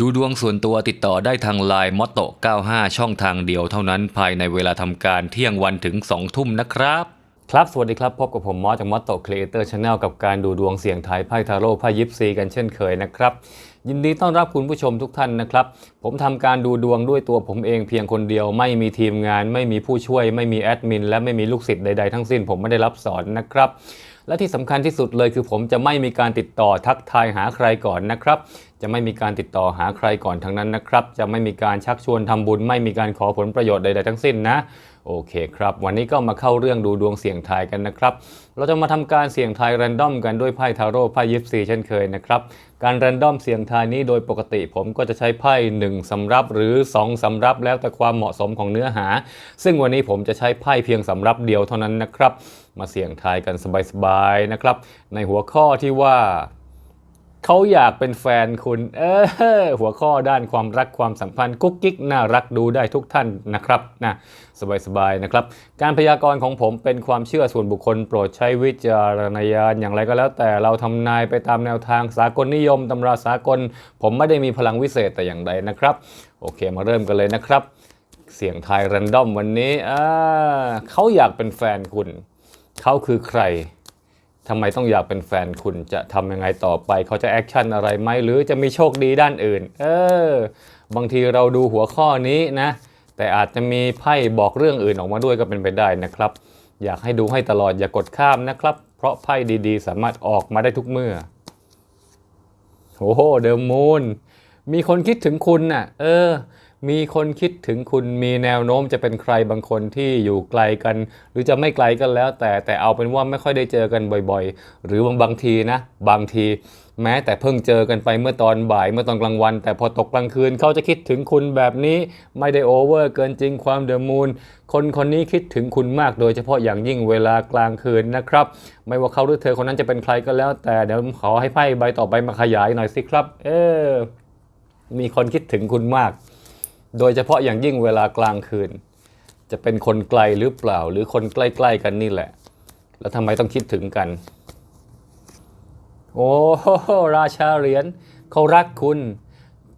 ดูดวงส่วนตัวติดต่อได้ทางไลน์มอตโต95 ช่องทางเดียวเท่านั้นภายในเวลาทำการเที่ยงวันถึง 2 ทุ่มนะครับ ครับสวัสดีครับ พบกับผมมอสจากมอตโตครีเอเตอร์ชาแนลกับการดูดวงเสี่ยงทายไพ่ทาโร่ไพ่ยิปซีกันเช่นเคยนะครับ ยินดีต้อนรับคุณผู้ชมทุกท่านนะครับ ผมทำการดูดวงด้วยตัวผมเองเพียงคนเดียวไม่มีทีมงาน ไม่มีผู้ช่วย ไม่มีแอดมินและไม่มีลูกศิษย์ใดๆทั้งสิ้นผมไม่ได้รับสอนนะครับและที่สำคัญที่สุดเลยคือผมจะไม่มีการติดต่อทักทายหาใครก่อนนะครับ จะไม่มีการติดต่อหาใครก่อนทั้งนั้นนะครับ จะไม่มีการชักชวนทำบุญ ไม่มีการขอผลประโยชน์ใดๆทั้งสิ้นนะ โอเคครับ วันนี้ก็มาเข้าเรื่องดูดวงเสี่ยงทายกันนะครับ เราจะมาทำการเสี่ยงทายแรนดอมกันด้วยไพ่ทาโร่ไพ่ยิปซีเช่นเคยนะครับ การแรนดอมเสี่ยงทายนี้โดยปกติผมก็จะใช้ไพ่1สำรับหรือ 2สำรับแล้วแต่ความเหมาะสมของเนื้อหา ซึ่งวันนี้ผมจะใช้ไพ่เพียงสำรับเดียวเท่านั้นนะครับ มาเสี่ยงทายกันสบายๆนะครับ ในหัวข้อที่ว่า เขาอยากเป็นแฟนคุณ เออหัวข้อด้านความรักความสัมพันธ์กุ๊กกิ๊กน่ารักดูได้ทุกท่านนะครับนะสบายๆนะครับ การพยากรณ์ของผมเป็นความเชื่อส่วนบุคคลโปรดใช้วิจารณญาณอย่างไรก็แล้ว แต่เราทำนายไปตามแนวทางสากลนิยมตำราสากล ผมไม่ได้มีพลังวิเศษแต่อย่างใดนะครับ โอเคมาเริ่มกันเลยนะครับ เสียงทายแรนดอมวันนี้อ่าเขาอยากเป็นแฟนคุณ เขาคือใคร ทำไมต้องอยากเป็นแฟนคุณจะทำยังไงต่อไป เขาจะแอคชั่นอะไรไหมหรือจะมีโชคดีด้านอื่น เออ บางทีเราดูหัวข้อนี้นะ แต่อาจจะมีไพ่บอกเรื่องอื่นออกมาด้วยก็เป็นไปได้นะครับ อยากให้ดูให้ตลอดอย่ากดข้ามนะครับ เพราะไพ่ดีๆ สามารถออกมาได้ทุกเมื่อโอ้โหเดอะมูนมีคนคิดถึงคุณน่ะ เออ มีคนคิดถึงคุณมีแนวโน้มจะเป็นใครบางคนที่อยู่ไกลกัน หรือจะไม่ไกลกันแล้ว แต่แต่เอาเป็นว่าไม่ค่อยได้เจอกันบ่อยๆ หรือบางบางทีนะ บางที แม้แต่เพิ่งเจอกันไปเมื่อตอนบ่ายเมื่อตอนกลางวัน แต่พอตกกลางคืนเขาจะคิดถึงคุณแบบนี้ไม่ได้โอเวอร์เกินจริงความเดอะมูนคนคนนี้คิดถึงคุณมากโดยเฉพาะอย่างยิ่งเวลากลางคืนนะครับ ไม่ว่าเขาหรือเธอคนนั้นจะเป็นใครก็แล้ว แต่เดี๋ยวผมขอให้ไพ่ใบต่อไปมาขยายหน่อยสิครับ เออมีคนคิดถึงคุณมาก โดยเฉพาะอย่างยิ่งเวลากลางคืน จะเป็นคนไกลหรือเปล่า หรือคนใกล้ ๆ กันนี่แหละ แล้วทำไมต้องคิดถึงกัน โอ้ราชาเหรียญเขารักคุณ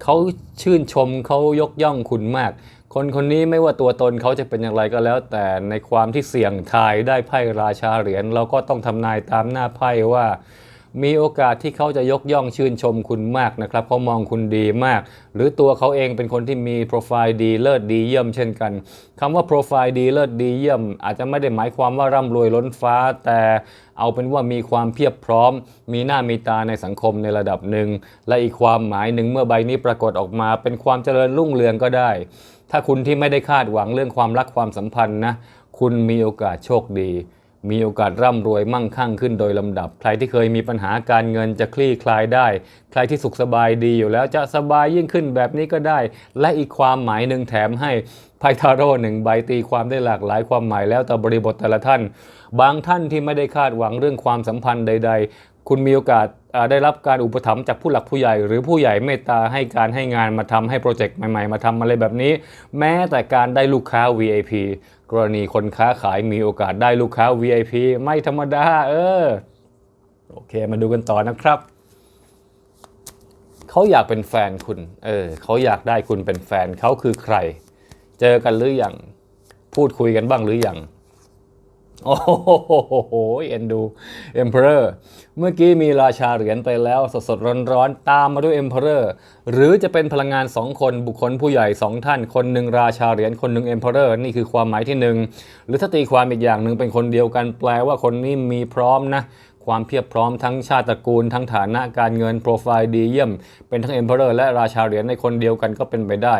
เขาชื่นชมเขายกย่องคุณมาก คนคนนี้ไม่ว่าตัวตนเขาจะเป็นอย่างไรก็แล้ว แต่ในความที่เสี่ยงทายได้ไพ่ราชาเหรียญเราก็ต้องทำนายตามหน้าไพ่ว่า มีโอกาสที่เขาจะยกย่องชื่นชมคุณมากนะครับเขามองคุณดีมาก หรือตัวเขาเองเป็นคนที่มีโปรไฟล์ดีเลิศดีเยี่ยมเช่นกันคำว่าโปรไฟล์ดีเลิศดีเยี่ยม อาจจะไม่ได้หมายความว่าร่ำรวยล้นฟ้า แต่เอาเป็นว่ามีความเพียบพร้อม มีหน้ามีตาในสังคมในระดับหนึ่ง และอีกความหมายหนึ่งเมื่อใบนี้ปรากฏออกมา เป็นความเจริญรุ่งเรืองก็ได้ ถ้าคุณที่ไม่ได้คาดหวังเรื่องความรักความสัมพันธ์นะคุณมีโอกาสโชคดี มีโอกาสร่ำรวยมั่งคั่งขึ้นโดยลำดับ ใครที่เคยมีปัญหาการเงินจะคลี่คลายได้ ใครที่สุขสบายดีอยู่แล้วจะสบายยิ่งขึ้นแบบนี้ก็ได้ และอีกความหมายหนึ่งแถมให้ไพ่ทาโร่หนึ่งใบตีความได้หลากหลายความหมายแล้วแต่บริบทแต่ละท่าน บางท่านที่ไม่ได้คาดหวังเรื่องความสัมพันธ์ใด ๆ คุณมีโอกาส ได้รับการอุปถัมภ์จากผู้หลักผู้ใหญ่ หรือผู้ใหญ่เมตตาให้การให้งานมาทำให้โปรเจกต์ใหม่ๆ มาทำอะไรแบบนี้ แม้แต่การได้ลูกค้า VIP กรณีคนค้าขายมีโอกาสได้ลูกค้า VIP ไม่ธรรมดา เออ โอเค มาดูกันต่อนะครับเขาอยากเป็นแฟนคุณ เออเขาอยากได้คุณเป็นแฟนเขาคือใคร เจอกันหรือยัง พูดคุยกันบ้างหรือยัง โอ้โหเอ็นดูเอ็มเพอเรอร์เมื่อกี้มีราชาเหรียญไปแล้วสดสดร้อนร้อนๆตามมาด้วยเอ็มเพอเรอร์หรือจะเป็นพลังงาน2คนบุคคลผู้ใหญ่2ท่าน คนหนึ่งราชาเหรียญคนหนึ่งเอ็มเพอเรอร์นี่คือความหมายที่หนึ่งหรือถ้าตีความอีกอย่างหนึ่งเป็นคนเดียวกันแปลว่าคนนี้มีพร้อมนะความเพียบพร้อมทั้งชาติตระกูล ทั้งฐานะการเงินโปรไฟล์ดีเยี่ยม เป็นทั้งเอ็มเพอเรอร์และราชาเหรียญในคนเดียวกันก็เป็นไปได้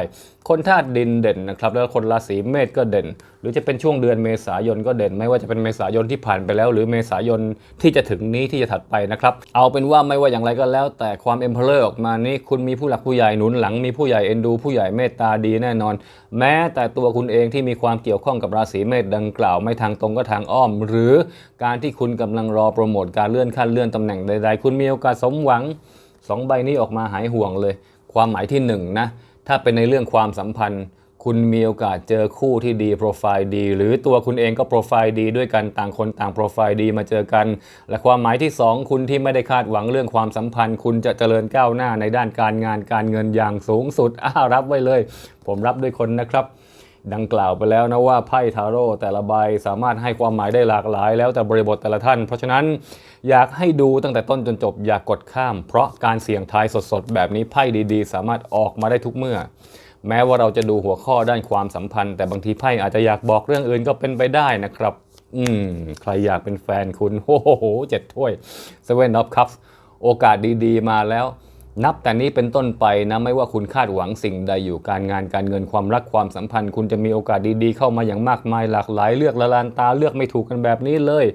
คนธาตุดินเด่นนะครับแล้วคนราศีเมษก็เด่น หรือจะเป็นช่วงเดือนเมษายนก็เด่น ไม่ว่าจะเป็นเมษายนที่ผ่านไปแล้ว หรือเมษายนที่จะถึงนี้ที่จะถัดไปนะครับเอาเป็นว่าไม่ว่าอย่างไรก็แล้ว แต่ความเอ็มเพอเรอร์ออกมานี้คุณมีผู้หลักผู้ใหญ่หนุนหลังมีผู้ใหญ่เอ็นดู ผู้ใหญ่เมตตาดีแน่นอน แม้แต่ตัวคุณเองที่มีความเกี่ยวข้องกับราศีเมษดังกล่าว ไม่ทางตรงก็ทางอ้อม หรือการที่คุณกำลังรอโปรโมทการเลื่อนขั้นเลื่อนตำแหน่งใดๆ คุณมีโอกาสสมหวังสองใบนี้ออกมาหายห่วงเลย ความหมายที่หนึ่งนะ ถ้าเป็นในเรื่องความสัมพันธ์ คุณมีโอกาสเจอคู่ที่ดีโปรไฟล์ดี หรือตัวคุณเองก็โปรไฟล์ดีด้วยกันต่างคนต่างโปรไฟล์ดีมาเจอกัน และความหมายที่ 2 คุณที่ไม่ได้คาดหวังเรื่องความสัมพันธ์ คุณจะเจริญก้าวหน้าในด้านการงานการเงินอย่างสูงสุดอ้ารับไว้เลย ผมรับด้วยคนนะครับ ดังกล่าวไปแล้วนะว่าไพ่ทาโร่แต่ละใบสามารถให้ความหมายได้หลากหลาย แล้วแต่บริบทแต่ละท่าน เพราะฉะนั้นอยากให้ดูตั้งแต่ต้นจนจบอย่ากกดข้าม เพราะการเสี่ยงทายสดๆ แบบนี้ไพ่ดีๆ สามารถออกมาได้ทุกเมื่อ แม้ว่าเราจะดูหัวข้อด้านความสัมพันธ์ แต่บางทีไพ่อาจจะอยากบอกเรื่องอื่นก็เป็นไปได้นะครับ อืมใครอยากเป็นแฟนคุณโอ้โหเจ็ดถ้วย Seven of Cups โอกาสดีๆ มาแล้ว นับแต่นี้เป็นต้นไปนะไม่ว่าคุณคาดหวังสิ่งใดอยู่การงานการเงินความรักความสัมพันธ์ คุณจะมีโอกาสดีๆ เข้ามาอย่างมากมายหลากหลายเลือกละลานตาเลือกไม่ถูกกันแบบนี้เลย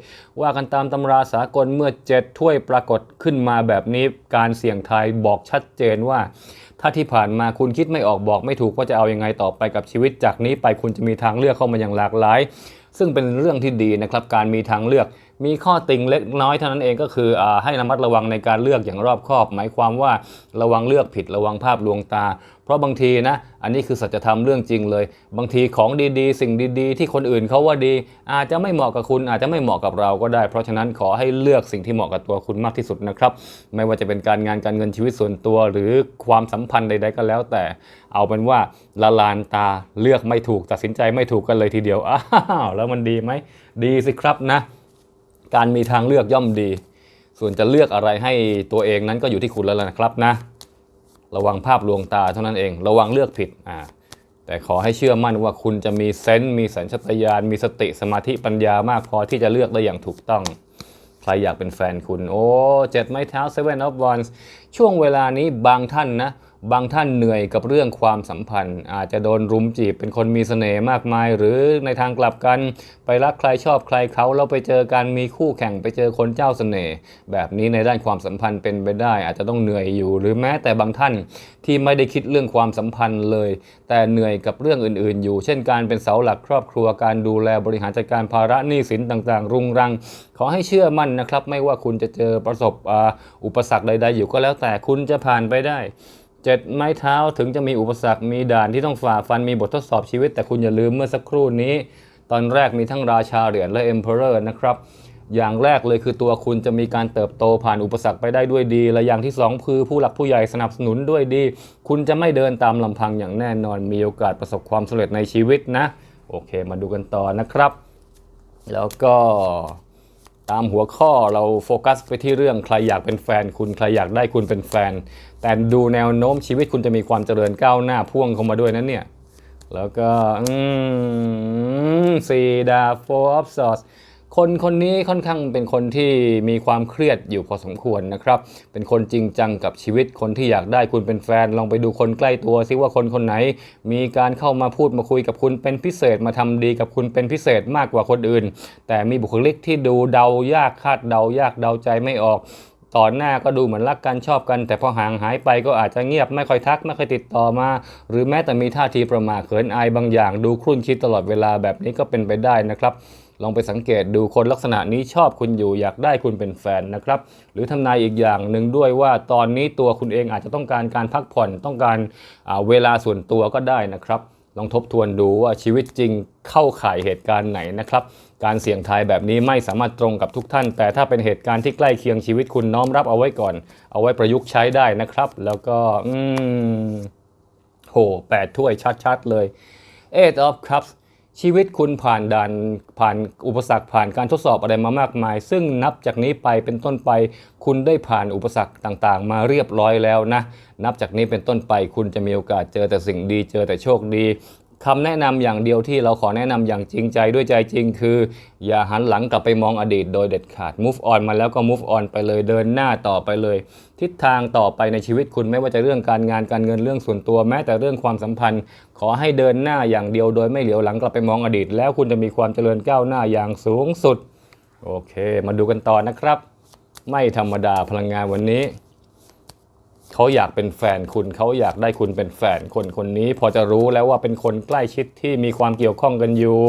ว่ากันตามตำราสากลเมื่อเจ็ดถ้วยปรากฏขึ้นมาแบบนี้ การเสี่ยงทายบอกชัดเจนว่า ถ้าที่ผ่านมาคุณคิดไม่ออกบอกไม่ถูกว่าจะเอายังไงต่อไปกับชีวิตจากนี้ไปคุณจะมีทางเลือกเข้ามาอย่างหลากหลาย ซึ่งเป็นเรื่องที่ดีนะครับการมีทางเลือก มีข้อติงเล็กน้อยเท่านั้นเองก็คืออให้ระมัดระวังในการเลือกอย่างรอบคอบ หมายความว่าระวังเลือกผิดระวังภาพลวงตา เพราะบางทีนะอันนี้คือสัจธรรมเรื่องจริงเลย บางทีของดีๆ สิ่งดีๆ ที่คนอื่นเขาว่าดี อาจจะไม่เหมาะกับคุณอาจจะไม่เหมาะกับเราก็ได้ เพราะฉะนั้นขอให้เลือกสิ่งที่เหมาะกับตัวคุณมากที่สุดนะครับไม่ว่าจะเป็นการงานการเงินชีวิตส่วนตัว หรือความสัมพันธ์ใด ๆ ก็แล้ว แต่เอาเป็นว่าละลานตาเลือกไม่ถูกตัดสินใจไม่ถูกกันเลยทีเดียวอ้าวแล้วมันดีไหมดีสิครับนะ การมีทางเลือกย่อมดี ส่วนจะเลือกอะไรให้ตัวเองนั้นก็อยู่ที่คุณแล้วล่ะนะครับนะ ระวังภาพลวงตาเท่านั้นเอง ระวังเลือกผิดอ่าแต่ขอให้เชื่อมั่นว่าคุณจะมีเซนส์มีสัญชาตญาณมีสติสมาธิปัญญามากพอที่จะเลือกได้อย่างถูกต้องใครอยากเป็นแฟนคุณ โอ้เจ็ดไม้เท้า Seven of Wands ช่วงเวลานี้บางท่านนะ บางท่านเหนื่อยกับเรื่องความสัมพันธ์ อาจจะโดนรุมจีบเป็นคนมีเสน่ห์มากมาย หรือในทางกลับกันไปรักใครชอบใครเขาแล้วไปเจอการมีคู่แข่งไปเจอคนเจ้าเสน่ห์แบบนี้ในด้านความสัมพันธ์เป็นไปได้ อาจจะต้องเหนื่อยอยู่ หรือแม้แต่บางท่านที่ไม่ได้คิดเรื่องความสัมพันธ์เลย แต่เหนื่อยกับเรื่องอื่น ๆ อยู่ เช่นการเป็นเสาหลักครอบครัวการดูแลบริหารจัดการภาระหนี้สินต่างๆ รุงรัง ขอให้เชื่อมั่นนะครับ ไม่ว่าคุณจะเจอประสบออุปสรรคใดๆอยู่ก็แล้วแต่คุณจะผ่านไปได้ เจ็ดไม้เท้าถึงจะมีอุปสรรคมีด่านที่ต้องฝ่าฟันมีบททดสอบชีวิต แต่คุณอย่าลืมเมื่อสักครู่นี้ ตอนแรกมีทั้งราชาเหรียญและ Emperor นะครับ อย่างแรกเลยคือตัวคุณจะมีการเติบโตผ่านอุปสรรคไปได้ด้วยดี และอย่างที่สองคือผู้หลักผู้ใหญ่สนับสนุนด้วยดี คุณจะไม่เดินตามลำพังอย่างแน่นอนมีโอกาสประสบความสำเร็จในชีวิตนะ โอเค มาดูกันต่อนะครับ แล้วก็ตามหัวข้อเราโฟกัสไปที่เรื่องใครอยากเป็นแฟนคุณใครอยากได้คุณเป็นแฟน แต่ดูแนวโน้มชีวิตคุณจะมีความเจริญก้าวหน้าพ่วงเข้ามาด้วยนั้นเนี่ย แล้วก็อืมสี่ดาโฟออฟสอสคนคนนี้ค่อนข้างเป็นคนที่มีความเครียดอยู่พอสมควรนะครับ เป็นคนจริงจังกับชีวิตคนที่อยากได้คุณเป็นแฟน ลองไปดูคนใกล้ตัวซิว่าคนคนไหน มีการเข้ามาพูดมาคุยกับคุณเป็นพิเศษมาทำดีกับคุณเป็นพิเศษมากกว่าคนอื่น แต่มีบุคลิกที่ดูเดายากคาดเดายากเดาใจไม่ออก ตอนหน้าก็ดูเหมือนรักกันชอบกัน แต่พอห่างหายไปก็อาจจะเงียบไม่ค่อยทักไม่ค่อยติดต่อมา หรือแม้แต่มีท่าทีประมาเขินอายบางอย่าง ดูครุ่นคิดตลอดเวลาแบบนี้ก็เป็นไปได้นะครับลองไปสังเกตดูคนลักษณะนี้ชอบคุณอยู่อยากได้คุณเป็นแฟนนะครับ หรือทำนายอีกอย่างหนึ่งด้วยว่าตอนนี้ตัวคุณเองอาจจะต้องการการพักผ่อนต้องการเวลาส่วนตัวก็ได้นะครับ ลองทบทวนดูว่าชีวิตจริงเข้าข่ายเหตุการณ์ไหนนะครับ การเสี่ยงทายแบบนี้ไม่สามารถตรงกับทุกท่าน แต่ถ้าเป็นเหตุการณ์ที่ใกล้เคียงชีวิตคุณน้อมรับเอาไว้ก่อน เอาไว้ประยุกต์ใช้ได้นะครับ แล้วก็ อืมโหแปดถ้วยชัดๆเลย Eight of Cups ชีวิตคุณผ่านด่านผ่านอุปสรรคผ่านการทดสอบอะไรมามากมาย ซึ่งนับจากนี้ไปเป็นต้นไป คุณได้ผ่านอุปสรรคต่างๆ มาเรียบร้อยแล้วนะ นับจากนี้เป็นต้นไปคุณจะมีโอกาสเจอแต่สิ่งดีเจอแต่โชคดี คำแนะนำอย่างเดียวที่เราขอแนะนำอย่างจริงใจด้วยใจจริงคือ อย่าหันหลังกลับไปมองอดีตโดยเด็ดขาด move on มาแล้วก็ move on ไปเลยเดินหน้าต่อไปเลย ทิศทางต่อไปในชีวิตคุณไม่ว่าจะเรื่องการงานการเงินเรื่องส่วนตัวแม้แต่เรื่องความสัมพันธ์ ขอให้เดินหน้าอย่างเดียวโดยไม่เหลียวหลังกลับไปมองอดีต แล้วคุณจะมีความเจริญก้าวหน้าอย่างสูงสุด โอเค มาดูกันต่อนะครับ ไม่ธรรมดาพลังงานวันนี้ เขาอยากเป็นแฟนคุณเขาอยากได้คุณเป็นแฟนคนคนนี้ พอจะรู้แล้วว่าเป็นคนใกล้ชิดที่มีความเกี่ยวข้องกันอยู่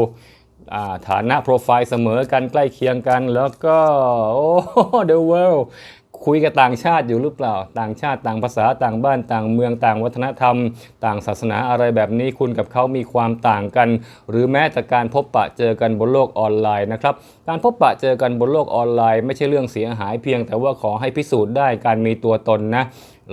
ฐานะโปรไฟล์เสมอกันใกล้เคียงกัน แล้วก็โอ้ the world คุยกับต่างชาติอยู่หรือเปล่า ต่างชาติต่างภาษาต่างบ้านต่างเมืองต่างวัฒนธรรม ต่างศาสนาอะไรแบบนี้คุณกับเขามีความต่างกัน หรือแม้แต่การพบปะเจอกันบนโลกออนไลน์นะครับการพบปะเจอกันบนโลกออนไลน์ ไม่ใช่เรื่องเสียหายเพียง แต่ว่าขอให้พิสูจน์ได้การมีตัวตนนะ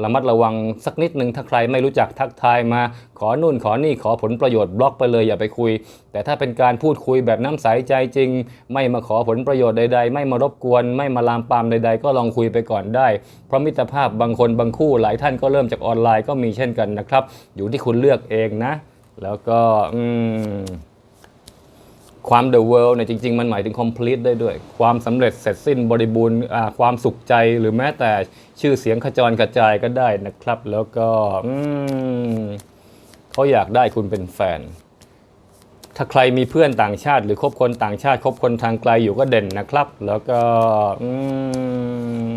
ระมัดระวังสักนิดหนึ่งถ้าใครไม่รู้จักทักทายมา ขอนู่นขอนี่ขอผลประโยชน์บล็อกไปเลยอย่าไปคุย แต่ถ้าเป็นการพูดคุยแบบน้ำใสใจจริง ไม่มาขอผลประโยชน์ใดๆ ไม่มารบกวน ไม่มาลามปามใด ๆ ก็ลองคุยไปก่อนได้ เพราะมิตรภาพบางคนบางคู่หลายท่านก็เริ่มจากออนไลน์ก็มีเช่นกันนะครับ อยู่ที่คุณเลือกเองนะ แล้วก็อืม ความ the world เนี่ยจริง ๆ มันหมายถึง complete ได้ด้วย ความสำเร็จเสร็จสิ้นบริบูรณ์อ่าความสุขใจหรือแม้แต่ชื่อเสียงขจรกระจายก็ได้นะครับ แล้วก็อืมเขาอยากได้คุณเป็นแฟน ถ้าใครมีเพื่อนต่างชาติ หรือคบคนต่างชาติคบคนทางไกลอยู่ก็เด่นนะครับ แล้วก็อื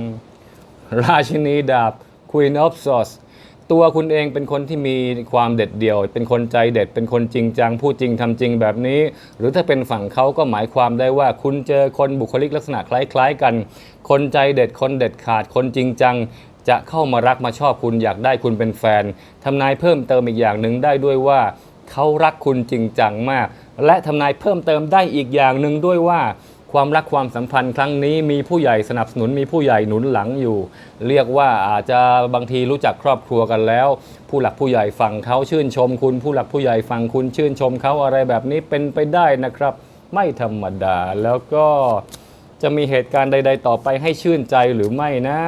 มราชินีดาบ Queen of Swords ตัวคุณเองเป็นคนที่มีความเด็ดเดี่ยว เป็นคนใจเด็ด เป็นคนจริงจัง พูดจริงทำจริงแบบนี้ หรือถ้าเป็นฝั่งเขาก็หมายความได้ว่า คุณเจอคนบุคลิกลักษณะคล้าย ๆ กัน คนใจเด็ด คนเด็ดขาด คนจริงจัง จะเข้ามารักมาชอบคุณอยากได้คุณเป็นแฟนทำนายเพิ่มเติมอีกอย่างหนึ่งได้ด้วยว่าเขารักคุณจริงจังมาก และทำนายเพิ่มเติมได้อีกอย่างหนึ่งด้วยว่า ความรักความสัมพันธ์ครั้งนี้มีผู้ใหญ่สนับสนุนมีผู้ใหญ่หนุนหลังอยู่ เรียกว่าอาจจะบางทีรู้จักครอบครัวกันแล้ว ผู้หลักผู้ใหญ่ฝั่งเขาชื่นชม คุณผู้หลักผู้ใหญ่ฝั่งคุณชื่นชมเขาอะไรแบบนี้เป็นไปได้นะครับ ไม่ธรรมดาแล้วก็จะมีเหตุการณ์ใด ๆ ต่อไปให้ชื่นใจหรือไม่นะ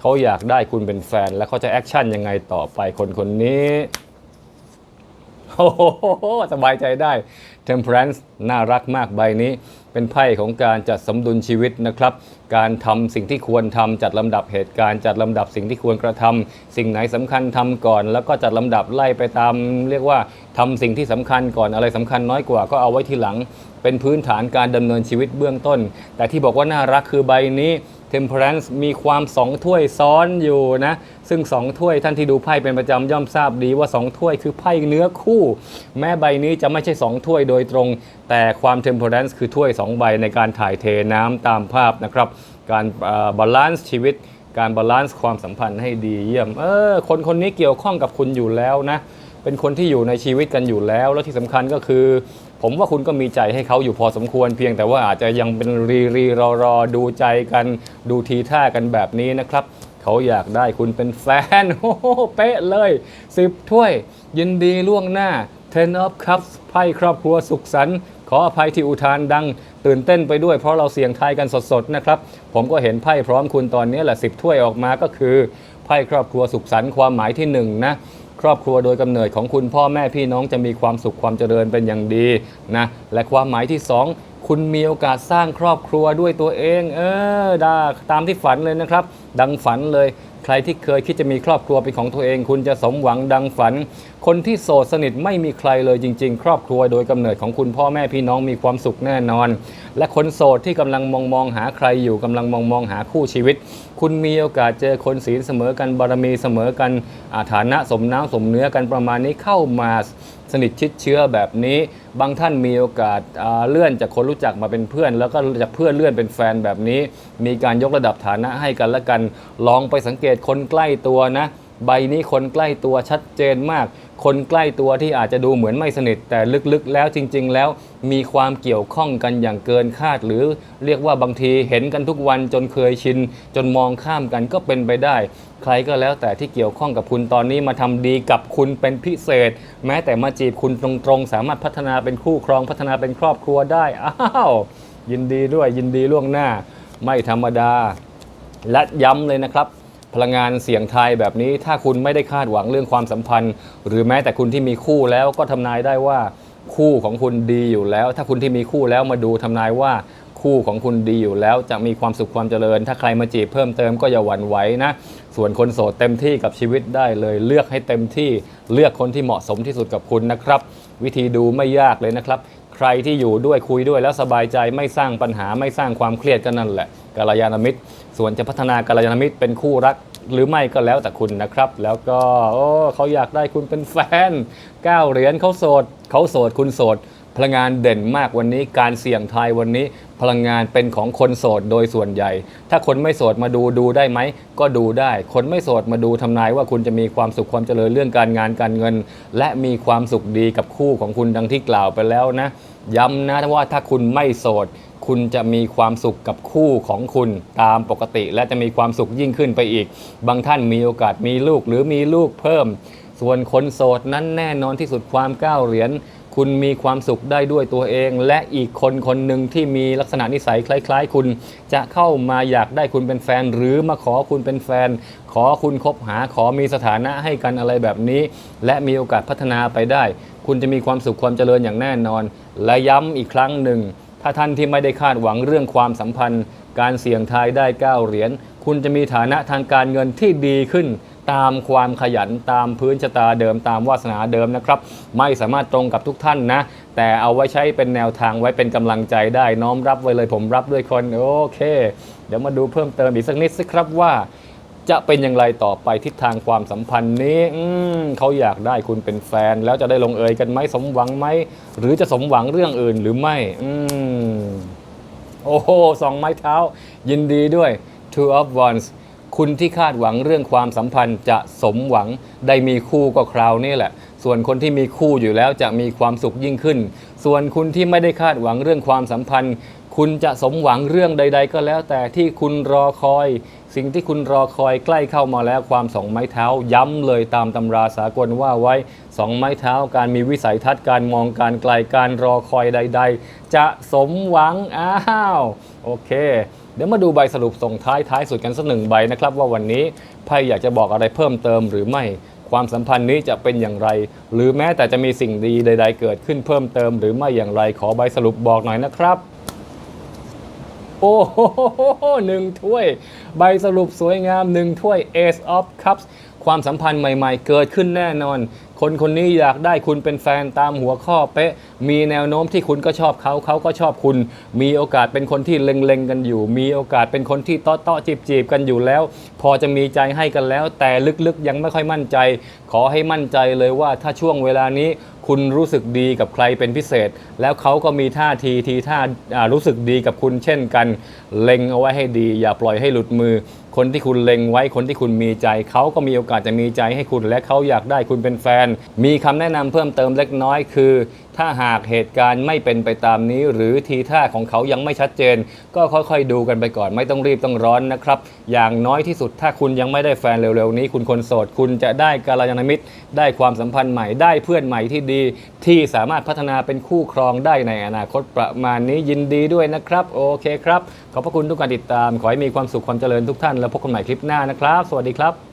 เขาอยากได้คุณเป็นแฟน แล้วเขาจะแอคชั่นยังไงต่อไปคนคนนี้โอ้โหสบายใจได้ Temperance น่ารักมากใบนี้ เป็นไพ่ของการจัดสมดุลชีวิตนะครับ การทำสิ่งที่ควรทำจัดลำดับเหตุการณ์จัดลำดับสิ่งที่ควรกระทำสิ่งไหนสำคัญทำก่อน แล้วก็จัดลำดับไล่ไปตาม เรียกว่าทำสิ่งที่สำคัญก่อนอะไรสำคัญน้อยกว่าก็เอาไว้ทีหลัง เป็นพื้นฐานการดำเนินชีวิตเบื้องต้น แต่ที่บอกว่าน่ารักคือใบนี้ Temperance มีความสองถ้วยซ้อนอยู่นะ ซึ่งสองถ้วยท่านที่ดูไพ่เป็นประจำย่อมทราบดีว่าสองถ้วยคือไพ่เนื้อคู่ แม้ใบนี้จะไม่ใช่สองถ้วยโดยตรง แต่ความ Temperance คือถ้วยสองใบในการถ่ายเทน้ำตามภาพนะครับ การบาลานซ์ชีวิต การบาลานซ์ความสัมพันธ์ให้ดีเยี่ยม เออ คนคนนี้เกี่ยวข้องกับคุณอยู่แล้วนะ เป็นคนที่อยู่ในชีวิตกันอยู่แล้ว แล้วที่สำคัญก็คือ ผมว่าคุณก็มีใจให้เขาอยู่พอสมควรเพียงแต่ว่าอาจจะยังเป็นรีรีรอรอดูใจกันดูทีท่ากันแบบนี้นะครับเขาอยากได้คุณเป็นแฟนโอ้โหเป๊ะเลยสิบถ้วย ยินดีล่วงหน้า Ten of Cups ไพ่ครอบครัวสุขสันต์ขออภัยที่อุทานดัง ตื่นเต้นไปด้วยเพราะเราเสี่ยงทายกันสดๆนะครับ ผมก็เห็นไพ่พร้อมคุณตอนนี้แหละสิบถ้วยออกมาก็คือไพ่ครอบครัวสุขสันต์ความหมายที่หนึ่งนะ ครอบครัวโดยกำเนิดของคุณพ่อแม่พี่น้องจะมีความสุขความเจริญเป็นอย่างดีนะและความหมายที่สองคุณมีโอกาสสร้างครอบครัวด้วยตัวเอง เออดาตามที่ฝันเลยนะครับ ดังฝันเลย ใครที่เคยคิดจะมีครอบครัวเป็นของตัวเอง คุณจะสมหวังดังฝัน คนที่โสดสนิทไม่มีใครเลยจริง ๆ ครอบครัวโดยกำเนิดของคุณพ่อแม่พี่น้องมีความสุขแน่นอน และคนโสดที่กำลังมองมองหาใครอยู่กำลังมองมองหาคู่ชีวิต คุณมีโอกาสเจอคนศีลเสมอกันบารมีเสมอกันฐานะสมน้ำสมเนื้อกันประมาณนี้เข้ามา สนิทชิดเชื้อแบบนี้ บางท่านมีโอกาสเลื่อนจากคนรู้จักมาเป็นเพื่อน แล้วก็จากเพื่อนเลื่อนเป็นแฟนแบบนี้ มีการยกระดับฐานะให้กันและกัน ลองไปสังเกตคนใกล้ตัวนะ ใบนี้คนใกล้ตัวชัดเจนมาก คนใกล้ตัวที่อาจจะดูเหมือนไม่สนิท แต่ลึกๆ แล้วจริง ๆ แล้วมีความเกี่ยวข้องกันอย่างเกินคาด หรือเรียกว่าบางทีเห็นกันทุกวันจนเคยชิน จนมองข้ามกันก็เป็นไปได้ ใครก็แล้วแต่ที่เกี่ยวข้องกับคุณตอนนี้มาทำดีกับคุณเป็นพิเศษ แม้แต่มาจีบคุณตรงๆ สามารถพัฒนาเป็นคู่ครองพัฒนาเป็นครอบครัวได้อ้าวยินดีด้วยยินดีล่วงหน้า ไม่ธรรมดา และย้ำเลยนะครับ พลังงานเสี่ยงไทายแบบนี้ ถ้าคุณไม่ได้คาดหวังเรื่องความสัมพันธ์ หรือแม้แต่คุณที่มีคู่แล้วก็ทำนายได้ว่าคู่ของคุณดีอยู่แล้ว ถ้าคุณที่มีคู่แล้วมาดูทำนายว่าคู่ของคุณดีอยู่แล้วจะมีความสุขความเจริญ ถ้าใครมาจีบเพิ่มเติมก็อย่าหวั่นไหวนะ ส่วนคนโสดเต็มที่กับชีวิตได้เลยเลือกให้เต็มที่เลือกคนที่เหมาะสมที่สุดกับคุณนะครับ วิธีดูไม่ยากเลยนะครับ ใครที่อยู่ด้วยคุยด้วยแล้วสบายใจไม่สร้างปัญหาไม่สร้างความเครียดก็นั่นแหละกาลยานามิตร ส่วนจะพัฒนากาลยานมิตรเป็นคู่รักหรือไม่ก็แล้วแต่คุณนะครับ แล้วก็โอ้เขาอยากได้คุณเป็นแฟนก้าวเหรียญเขาโสดเขาโสดคุณโสด พลังงานเด่นมากวันนี้การเสี่ยงทายวันนี้ พลังงานเป็นของคนโสดโดยส่วนใหญ่ ถ้าคนไม่โสดมาดูดูได้ไหม ก็ดูได้ คนไม่โสดมาดูทำนายว่าคุณจะมีความสุขความเจริญเรื่องการงานการเงิน และมีความสุขดีกับคู่ของคุณดังที่กล่าวไปแล้วนะ ย้ำนะว่าถ้าคุณไม่โสด คุณจะมีความสุขกับคู่ของคุณตามปกติ และจะมีความสุขยิ่งขึ้นไปอีก บางท่านมีโอกาสมีลูกหรือมีลูกเพิ่ม ส่วนคนโสดนั้นแน่นอนที่สุดความก้าวเหรียญคุณมีความสุขได้ด้วยตัวเอง และอีกคนคนหนึ่งที่มีลักษณะนิสัยคล้าย ๆ คุณจะเข้ามาอยากได้คุณเป็นแฟน หรือมาขอคุณเป็นแฟน ขอคุณคบหาขอมีสถานะให้กันอะไรแบบนี้ และมีโอกาสพัฒนาไปได้ คุณจะมีความสุขความเจริญอย่างแน่นอน และย้ำอีกครั้งหนึ่ง ถ้าท่านที่ไม่ได้คาดหวังเรื่องความสัมพันธ์ การเสี่ยงทายได้ 9 เหรียญ คุณจะมีฐานะทางการเงินที่ดีขึ้น ตามความขยันตามพื้นชะตาเดิมตามวาสนาเดิมนะครับ ไม่สามารถตรงกับทุกท่านนะ แต่เอาไว้ใช้เป็นแนวทางไว้เป็นกำลังใจได้น้อมรับไว้เลยผมรับด้วยคนโอเค เดี๋ยวมาดูเพิ่มเติมอีกสักนิดสิครับว่า จะเป็นอย่างไรต่อไปทิศทางความสัมพันธ์นี้เขาอยากได้คุณเป็นแฟน แล้วจะได้ลงเอยกันไหมสมหวังไหมหรือจะสมหวังเรื่องอื่นหรือไม่อืมโอ้โหสองไม้เท้า ยินดีด้วย Two of Wands คุณที่คาดหวังเรื่องความสัมพันธ์จะสมหวังได้มีคู่ก็คราวนี้แหละ ส่วนคนที่มีคู่อยู่แล้วจะมีความสุขยิ่งขึ้น ส่วนคุณที่ไม่ได้คาดหวังเรื่องความสัมพันธ์ คุณจะสมหวังเรื่องใด ๆ ก็แล้ว แต่ที่คุณรอคอย สิ่งที่คุณรอคอยใกล้เข้ามาแล้วความสองไม้เท้า ย้ำเลยตามตำราสากลว่าไว้สองไม้เท้า การมีวิสัยทัศน์การมองการไกลการรอคอยใด ๆ จะสมหวังอ้าวโอเค เดี๋ยวมาดูใบสรุปส่งท้ายท้ายสุดกันสักหนึ่งใบนะครับว่าวันนี้ไพ่อยากจะบอกอะไรเพิ่มเติมหรือไม่ความสัมพันธ์นี้จะเป็นอย่างไร หรือแม้แต่จะมีสิ่งดีใด ๆ เกิดขึ้นเพิ่มเติม หรือไม่อย่างไรขอใบสรุปบอกหน่อยนะครับ โอ้โหหนึ่งถ้วย ใบสรุปสวยงามหนึ่งถ้วย Ace of Cups ความสัมพันธ์ใหม่ๆ เกิดขึ้นแน่นอน คนคนนี้อยากได้คุณเป็นแฟนตามหัวข้อเป๊ะ มีแนวโน้มที่คุณก็ชอบเขาเขาก็ชอบคุณ มีโอกาสเป็นคนที่เล็งๆกันอยู่ มีโอกาสเป็นคนที่ต้อต้อจีบจีบๆกันอยู่แล้ว พอจะมีใจให้กันแล้ว แต่ลึกๆยังไม่ค่อยมั่นใจ ขอให้มั่นใจเลยว่าถ้าช่วงเวลานี้คุณรู้สึกดีกับใครเป็นพิเศษ แล้วเขาก็มีท่าทีทีท่ารู้สึกดีกับคุณเช่นกัน เล็งเอาไว้ให้ดี อย่าปล่อยให้หลุดมือ คนที่คุณเล็งไว้คนที่คุณมีใจ เขาก็มีโอกาสจะมีใจให้คุณและเขาอยากได้คุณเป็นแฟน มีคำแนะนำเพิ่มเติมเล็กน้อยคือถ้าหากเหตุการณ์ไม่เป็นไปตามนี้ หรือทีท่าของเขายังไม่ชัดเจน ก็ค่อยๆ ดูกันไปก่อนไม่ต้องรีบต้องร้อนนะครับ อย่างน้อยที่สุดถ้าคุณยังไม่ได้แฟนเร็วๆ นี้ คุณคนโสด คุณจะได้กาลยานมิตร ได้ความสัมพันธ์ใหม่ได้เพื่อนใหม่ที่ดี ที่สามารถพัฒนาเป็นคู่ครองได้ในอนาคตประมาณนี้ยินดีด้วยนะครับโอเคครับขอบพระคุณทุกการติดตาม ขอให้มีความสุขความเจริญทุกท่านแล้วพบกันใหม่คลิปหน้านะครับ สวัสดีครับ